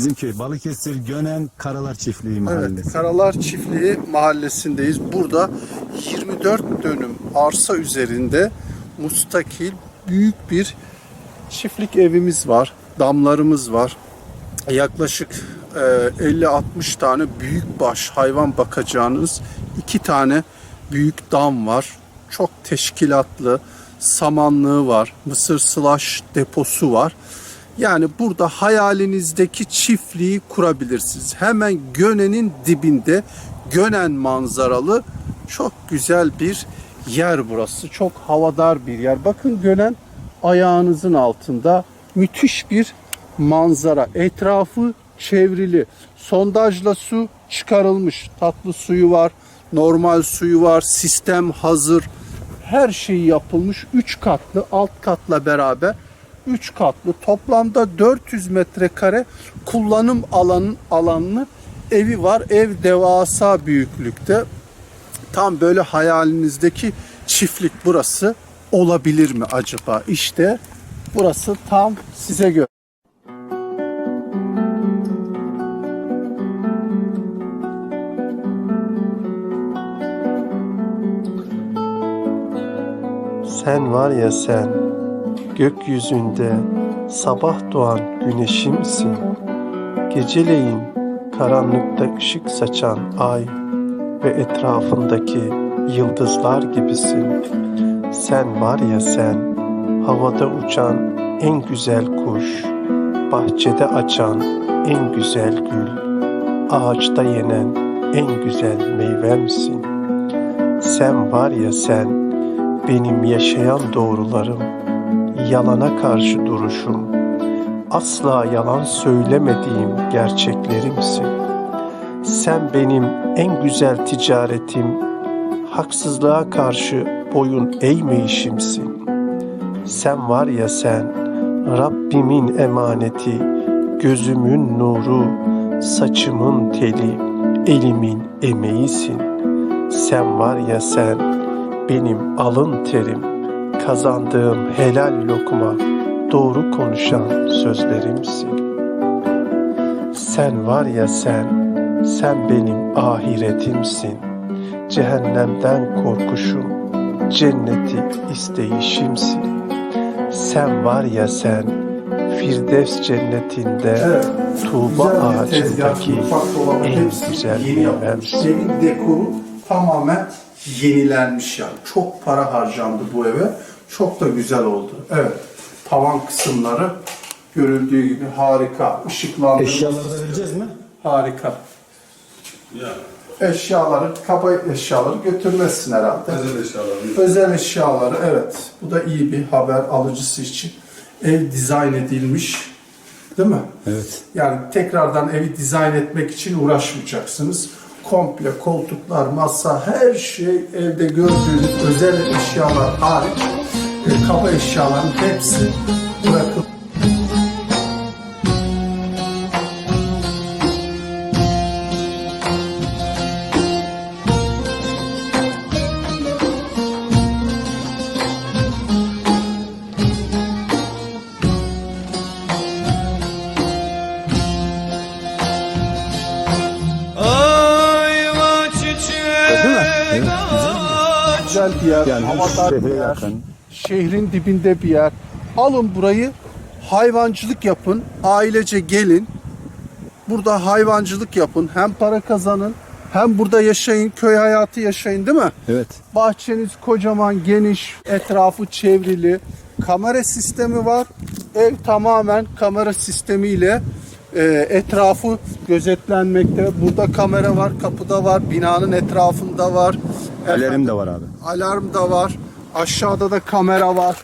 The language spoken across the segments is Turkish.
Bizim köy Balıkesir Gönen Karalar Çiftliği mahallesi. Evet, Karalar Çiftliği mahallesindeyiz. Burada 24 dönüm arsa üzerinde mustakil büyük bir çiftlik evimiz var. Damlarımız var. Yaklaşık e, 50-60 tane büyük baş hayvan bakacağınız iki tane büyük dam var. Çok teşkilatlı samanlığı var. Mısır slash deposu var. Yani burada hayalinizdeki çiftliği kurabilirsiniz. Hemen Gönen'in dibinde Gönen manzaralı çok güzel bir yer burası. Çok havadar bir yer. Bakın Gönen ayağınızın altında müthiş bir manzara. Etrafı çevrili. Sondajla su çıkarılmış. Tatlı suyu var, normal suyu var, sistem hazır. Her şey yapılmış. 3 katlı, alt katla beraber 3 katlı toplamda 400 metrekare kullanım alanı alanlı evi var. Ev devasa büyüklükte. Tam böyle hayalinizdeki çiftlik burası olabilir mi acaba? İşte burası tam size göre. Sen var ya sen, gökyüzünde sabah doğan güneşimsin. Geceleyin karanlıkta ışık saçan ay ve etrafındaki yıldızlar gibisin. Sen var ya sen, havada uçan en güzel kuş, bahçede açan en güzel gül, ağaçta yenen en güzel meyvemsin. Sen var ya sen, benim yaşayan doğrularım, yalana karşı duruşum, asla yalan söylemediğim gerçeklerimsin. Sen benim en güzel ticaretim, haksızlığa karşı boyun eğmeyişimsin. Sen var ya sen, Rabbimin emaneti, gözümün nuru, saçımın teli, elimin emeğisin. Sen var ya sen, benim alın terim, kazandığım helal lokma, doğru konuşan sözlerimsin. Sen var ya sen, sen benim ahiretimsin. Cehennemden korkuşum, cenneti isteyişimsin. Sen var ya sen, Firdevs cennetinde Tuğba ağacındaki en güzel meyvemsin. Evin dekoru tamamen yenilenmiş yani. Çok para harcandı bu eve. Çok da güzel oldu. Evet. Tavan kısımları görüldüğü gibi harika. Işıklandırması Eşyaları da vereceğiz mi? harika. Eşyaları, kaba eşyaları götürmezsin herhalde. Özel eşyalar. Özel eşyaları evet. Bu da iyi bir haber alıcısı için. Ev dizayn edilmiş. Değil mi? Evet. Yani tekrardan evi dizayn etmek için uğraşmayacaksınız. Komple koltuklar, masa, her şey evde gördüğünüz özel eşyalar hariç e, kaba eşyaların hepsi Değil mi? Evet, güzel bir yer, Yani havadar bir şehre yakın. Şehrin dibinde bir yer. Alın burayı hayvancılık yapın, ailece gelin. Burada hayvancılık yapın. Hem para kazanın, hem burada yaşayın, köy hayatı yaşayın değil mi? Evet. Bahçeniz kocaman, geniş, etrafı çevrili. Kamera sistemi var. Ev tamamen kamera sistemiyle e, etrafı gözetlenmekte. Burada kamera var, kapıda var, binanın etrafında var. Alarm da var abi. Alarm da var. Aşağıda da kamera var.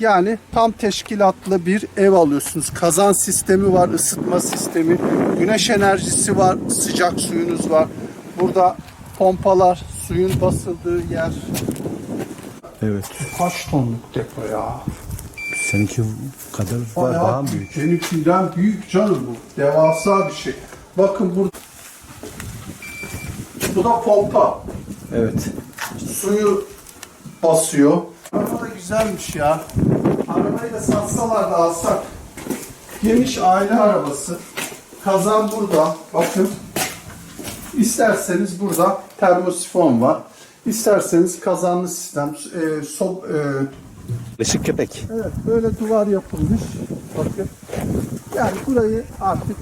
Yani tam teşkilatlı bir ev alıyorsunuz. Kazan sistemi var, ısıtma sistemi, güneş enerjisi var, sıcak suyunuz var. Burada pompalar, suyun basıldığı yer. Evet. Kaç tonluk depo ya? Seninki kadar var Bayağı daha büyük. Benimkinden büyük canım bu. Devasa bir şey. Bakın burada. Bu da pompa. Evet. suyu basıyor. Araba da güzelmiş ya. Arabayı da satsalar da alsak. Geniş aile arabası. Kazan burada. Bakın. İsterseniz burada termosifon var. İsterseniz kazanlı sistem, e, sob, e, Işık köpek. Evet böyle duvar yapılmış. Bakın. Yani burayı artık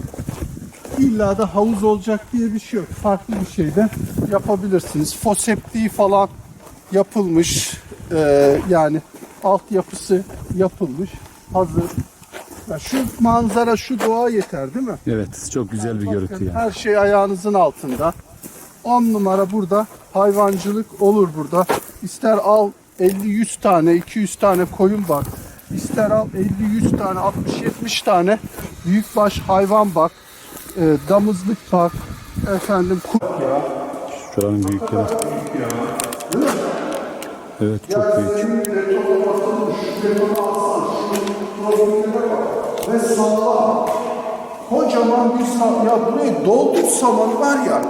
illa da havuz olacak diye bir şey yok. Farklı bir şey de yapabilirsiniz. Foseptiği falan yapılmış. Ee, yani altyapısı yapılmış. Hazır. Ya şu manzara, şu doğa yeter değil mi? Evet çok güzel bir görüntü Bakın, yani. Her şey ayağınızın altında. 10 numara burada hayvancılık olur burada. İster al 50-100 tane, 200 tane koyun bak. İster al 50-100 tane, 60-70 tane büyükbaş hayvan bak. E, damızlık bak. Efendim kurt ya. Şuranın büyükleri. Evet çok büyük. Ve sağlam. Kocaman bir sağlam. Ya burayı doldur saman var ya.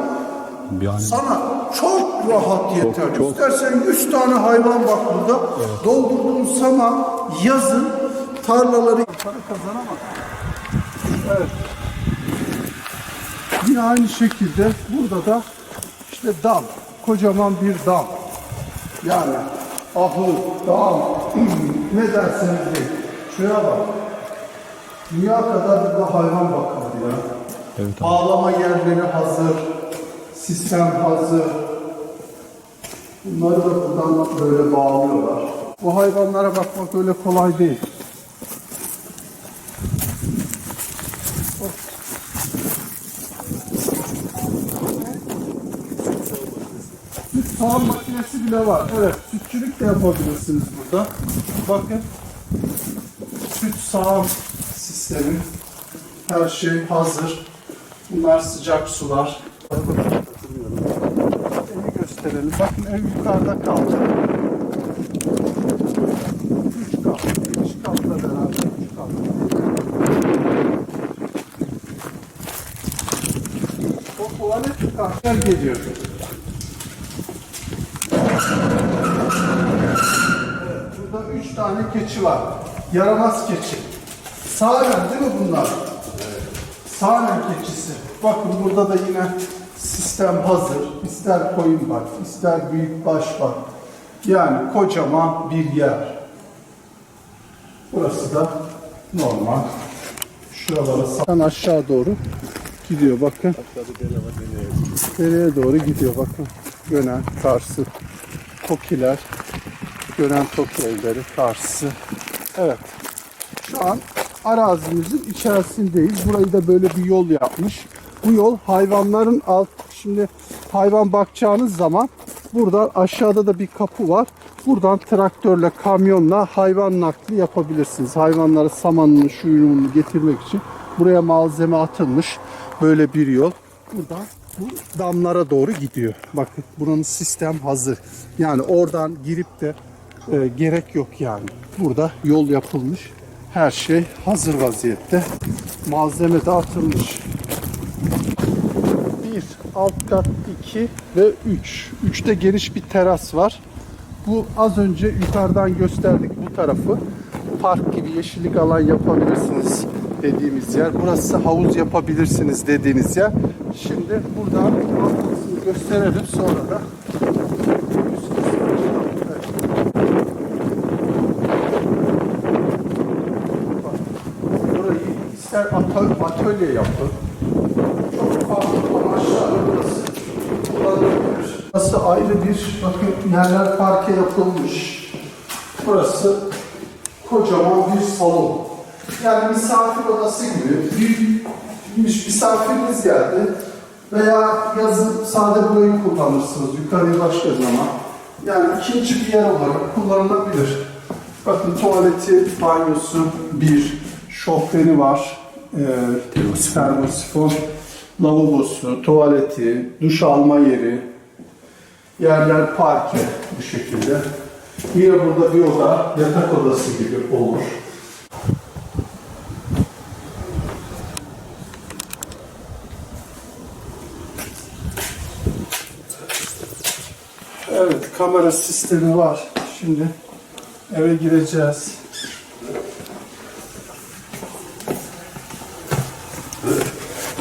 Yani Sana çok rahat yeter. çok. İstersen 100 tane hayvan bak burada. Doldurduğun saman yazın tarlaları para kazanamaz. Evet. Yine aynı şekilde burada da işte dam. Kocaman bir dam. Yani ahır, dam, ne derseniz deyin. Şuraya bak. Dünya kadar burada hayvan bakıldı ya. Evet abi. Bağlama yerleri hazır. Sistem hazır. Bunları da buradan böyle bağlıyorlar. Bu hayvanlara bakmak öyle kolay değil. Sağım makinesi bile var. Evet, sütçülük de yapabilirsiniz burada. Bakın. Süt sağım sistemi. Her şey hazır. Bunlar sıcak sular. Evi gösterelim. Bakın ev yukarıda kalacak. Üç kat. Üç katla beraber. Üç kat. O tuvalet kahver geliyor. Evet, burada üç tane keçi var. Yaramaz keçi. Sağlam değil mi bunlar? Sağlam keçisi. Bakın burada da yine sistem hazır. İster koyun bak, ister büyük baş bak. Yani kocaman bir yer. Burası da normal. Şuralara aşağı doğru gidiyor bakın. Dereye doğru gidiyor bakın. Gönen, Tarsı, Kokiler, Gönen Toki evleri, Tarsı. Evet. Şu an arazimizin içerisindeyiz. Burayı da böyle bir yol yapmış. Bu yol hayvanların alt şimdi hayvan bakacağınız zaman buradan aşağıda da bir kapı var. Buradan traktörle, kamyonla hayvan nakli yapabilirsiniz. Hayvanlara samanını, şuyunu getirmek için buraya malzeme atılmış. Böyle bir yol. Buradan bu damlara doğru gidiyor. Bakın buranın sistem hazır. Yani oradan girip de e, gerek yok yani. Burada yol yapılmış. Her şey hazır vaziyette. Malzeme de atılmış. 1, alt kat 2 ve 3. 3'te geniş bir teras var. Bu az önce yukarıdan gösterdik bu tarafı. Park gibi yeşillik alan yapabilirsiniz dediğimiz yer. Burası havuz yapabilirsiniz dediğiniz yer. Şimdi buradan gösterelim sonra da üst kısmı açalım. Evet. Burayı ister atölye, atölye yapın. Çok farklı amaçlarla burası kullanılabilir. Burası ayrı bir, bakın yerler parke yapılmış. Burası kocaman bir salon. Yani misafir odası gibi büyük misafiriniz geldi. Veya yazın sade burayı kullanırsınız yukarıya başka zaman. Yani ikinci bir yer olarak kullanılabilir. Bakın tuvaleti, banyosu bir, şofbeni var, termosifon, lavabosu, tuvaleti, duş alma yeri, yerler parke bu şekilde. Yine burada bir oda, yatak odası gibi olur. Evet, kamera sistemi var. Şimdi eve gireceğiz.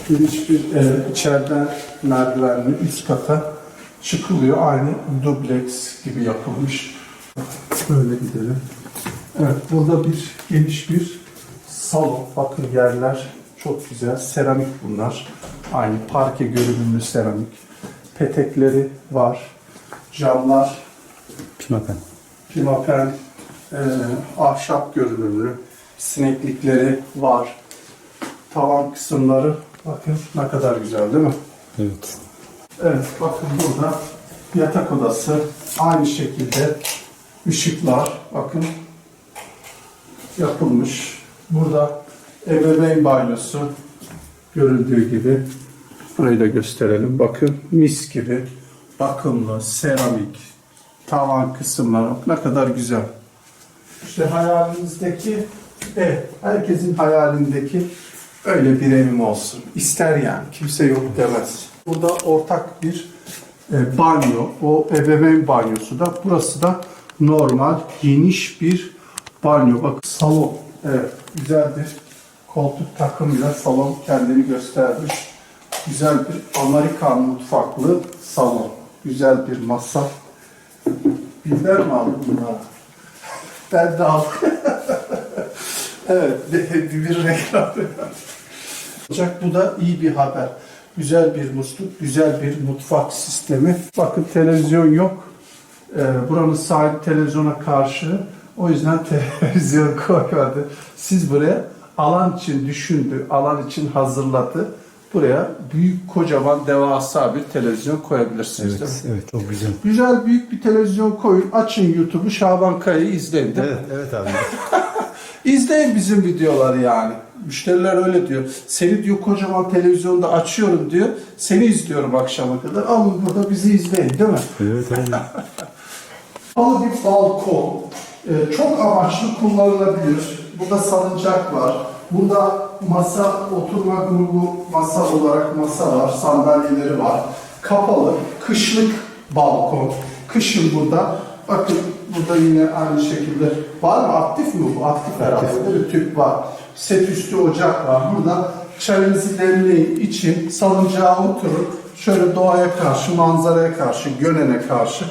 Geniş bir e, içeriden merdivenli üst kata çıkılıyor. Aynı dubleks gibi yapılmış. Böyle gidelim. Evet, burada bir geniş bir salon. Bakın yerler çok güzel. Seramik bunlar. Aynı parke görünümlü seramik. Petekleri var. Camlar Pimapen. pimapen, e, ahşap görünümlü, sineklikleri var. Tavan kısımları bakın ne kadar güzel değil mi? Evet. Evet bakın burada yatak odası aynı şekilde ışıklar bakın yapılmış. Burada ebeveyn banyosu görüldüğü gibi burayı da gösterelim. Bakın mis gibi bakımlı, seramik, tavan kısımları ne kadar güzel. İşte hayalinizdeki ev, herkesin hayalindeki öyle bir evim olsun. İster yani, kimse yok demez. Burada ortak bir e, banyo, o ebeveyn banyosu da. Burası da normal, geniş bir banyo. Bak salon, evet güzel bir koltuk takımıyla salon kendini göstermiş. Güzel bir Amerikan mutfaklı salon. Güzel bir masa. Bizler mi aldık bunları? Ben de aldım. evet, bir reklam. Ancak bu da iyi bir haber. Güzel bir musluk, güzel bir mutfak sistemi. Bakın televizyon yok. Ee, buranın sahibi televizyona karşı. O yüzden televizyon koymadı. Siz buraya alan için düşündü, alan için hazırladı. Buraya büyük, kocaman, devasa bir televizyon koyabilirsiniz. değil mi? Evet, evet çok güzel. Güzel büyük bir televizyon koyun. Açın YouTube'u Şaban Kaya'yı izleyin. değil mi? Evet, evet abi. İzleyin bizim videoları yani. Müşteriler öyle diyor. Seni diyor kocaman televizyonda açıyorum diyor. Seni izliyorum akşama kadar. Alın burada bizi izleyin değil mi? Evet abi. Kapalı bir balkon. Ee, çok amaçlı kullanılabilir. Burada salıncak var. Burada masa, oturma grubu masa olarak masa var. Sandalyeleri var. Kapalı, kışlık balkon. Kışın burada. Bakın burada yine aynı şekilde. Var mı? Aktif mi bu? Aktif herhalde. mi? Tüp var. Set üstü ocak var. Burada çayınızı demleyin, için salıncağa oturun. Şöyle doğaya karşı, manzaraya karşı, gölene karşı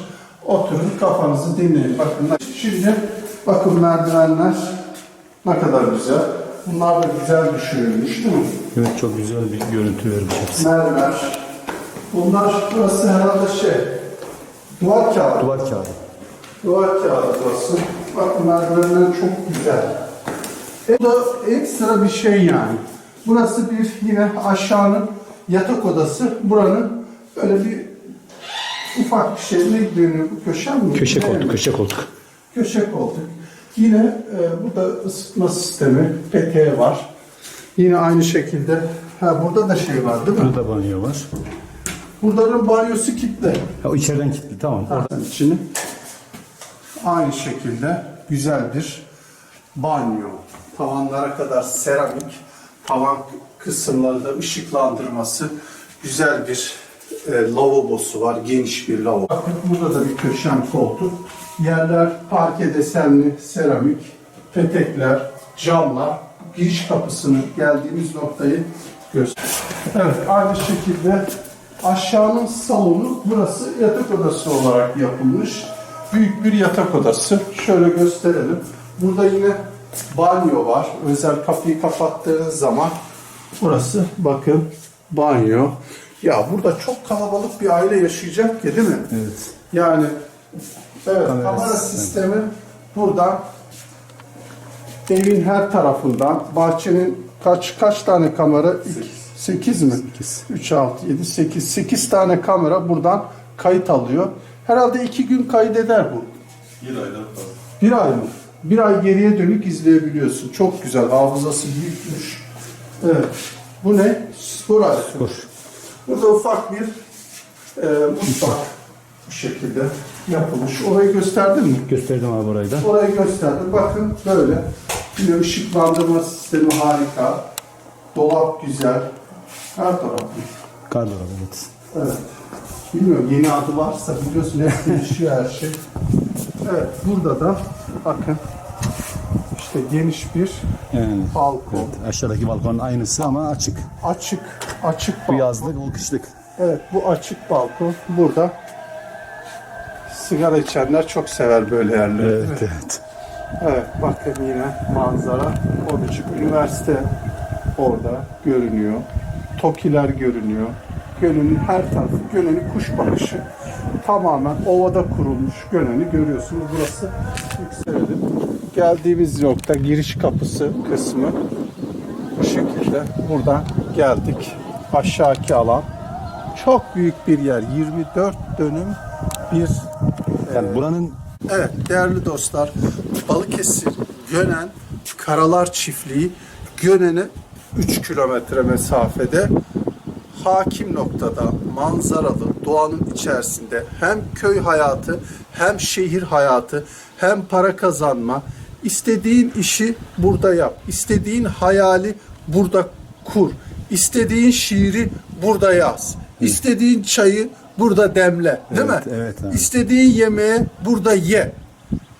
oturun kafanızı dinleyin. Bakın şimdi bakın merdivenler ne kadar güzel. Bunlar da güzel düşünülmüş değil mi? Evet çok güzel bir görüntü vermiş. Mermer. Bunlar burası herhalde şey duvar kağıdı. Duvar kağıdı. Duvar kağıdı burası. Bakın merdivenler çok güzel. E, bu da ekstra bir şey yani. Burası bir yine aşağının yatak odası. Buranın böyle bir ufak bir şey. Ne dönüyor bu köşe mi? Köşe koltuk, köşe koltuk. Köşe koltuk. Yine e, burada ısıtma sistemi, peteği var. Yine aynı şekilde. Ha burada da şey var değil mi? Burada banyo var. Bunların banyosu kilitli. Ha, o içeriden kilitli tamam. Oradan içini aynı şekilde güzel bir banyo. Tavanlara kadar seramik, tavan kısımları da ışıklandırması güzel bir e, lavabosu var, geniş bir lavabo. Bakın burada da bir köşem koltuk. Yerler parke desenli seramik, petekler, camlar, giriş kapısını geldiğimiz noktayı göster. Evet, aynı şekilde aşağının salonu burası yatak odası olarak yapılmış. Büyük bir yatak odası. Şöyle gösterelim. Burada yine banyo var. Özel kapıyı kapattığınız zaman burası bakın banyo. Ya burada çok kalabalık bir aile yaşayacak ya değil mi? Evet. Yani evet Kamera kamera sistemi. buradan evin her tarafından bahçenin kaç kaç tane kamera? 8 mi? Sekiz. 3 6 7 8 8 tane kamera buradan kayıt alıyor. Herhalde 2 gün kaydeder bu. Bir aydan fazla. Bir ay mı? Bir ay geriye dönük izleyebiliyorsun. Çok güzel. Hafızası büyükmüş. Evet. Bu ne? Spor. Burada ufak bir e, mutfak bu şekilde yapılmış. Orayı gösterdin mi? Gösterdim abi orayı da. Orayı gösterdim. Bakın böyle. Yine ışıklandırma sistemi harika. Dolap güzel. Her tarafı. Gardırop evet. Evet. Bilmiyorum yeni adı varsa biliyorsun hep değişiyor her şey. Evet burada da bakın işte geniş bir Yani, balkon. evet, aşağıdaki balkonun aynısı ama açık. Açık, açık Bu balkon. yazlık, o kışlık. Evet bu açık balkon. Burada sigara içenler çok sever böyle yerleri. Evet, evet. Evet bakın yine manzara. Oracık üniversite orada görünüyor. Tokiler görünüyor. Gölünün her tarafı, gölünün kuş bakışı tamamen ovada kurulmuş göleni görüyorsunuz. Burası yükselelim. Geldiğimiz nokta giriş kapısı kısmı bu şekilde. Buradan geldik. Aşağıki alan çok büyük bir yer. 24 dönüm bir Yani buranın Evet değerli dostlar Balıkesir Gönen Karalar Çiftliği Gönen'e 3 kilometre mesafede hakim noktada manzaralı doğanın içerisinde hem köy hayatı hem şehir hayatı hem para kazanma istediğin işi burada yap istediğin hayali burada kur istediğin şiiri burada yaz istediğin çayı burada demle değil Evet, mi? evet abi. İstediğin yemeği burada ye.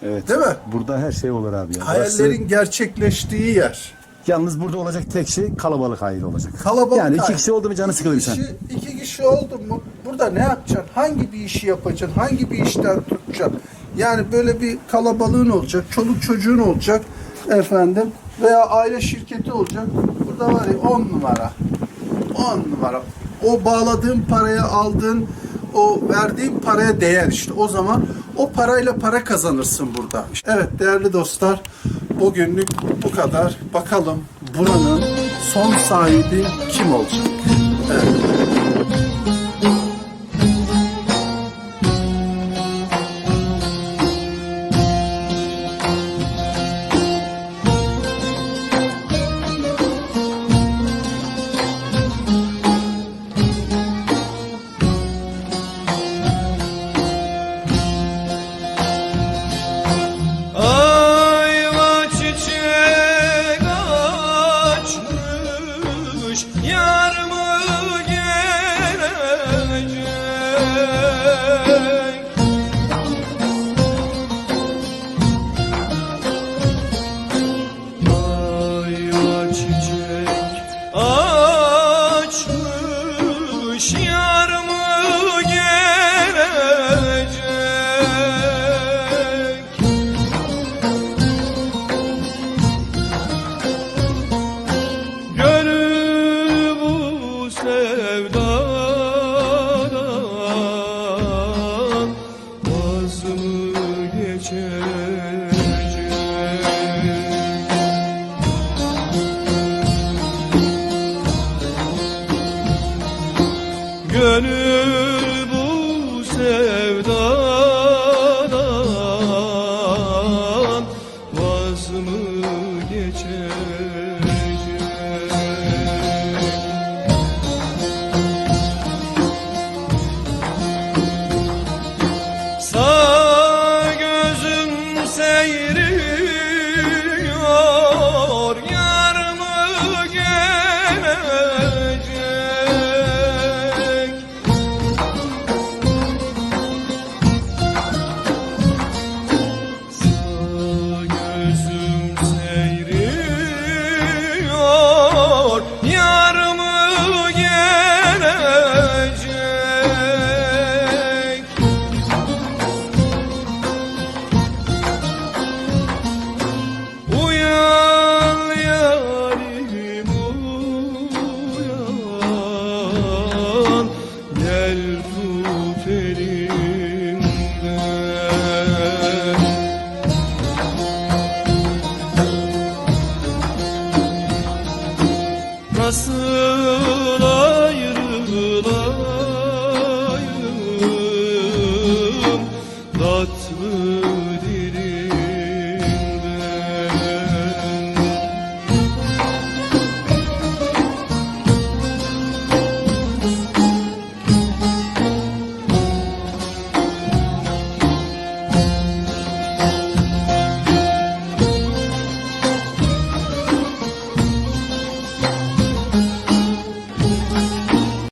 evet. Değil mi? Burada her şey olur abi. ya. Hayallerin Burası- gerçekleştiği yer. Yalnız burada olacak tek şey kalabalık aile olacak. Kalabalık Yani iki aile. kişi oldu mu canı sıkılır insan. kişi, iki kişi oldu mu burada ne yapacaksın? Hangi bir işi yapacaksın? Hangi bir işten tutacaksın? Yani böyle bir kalabalığın olacak, çoluk çocuğun olacak efendim veya aile şirketi olacak. Burada var ya on numara. On numara. O bağladığın paraya aldığın o verdiğin paraya değer işte. O zaman o parayla para kazanırsın burada. Evet değerli dostlar bugünlük bu kadar. Bakalım buranın son sahibi kim olacak? Evet.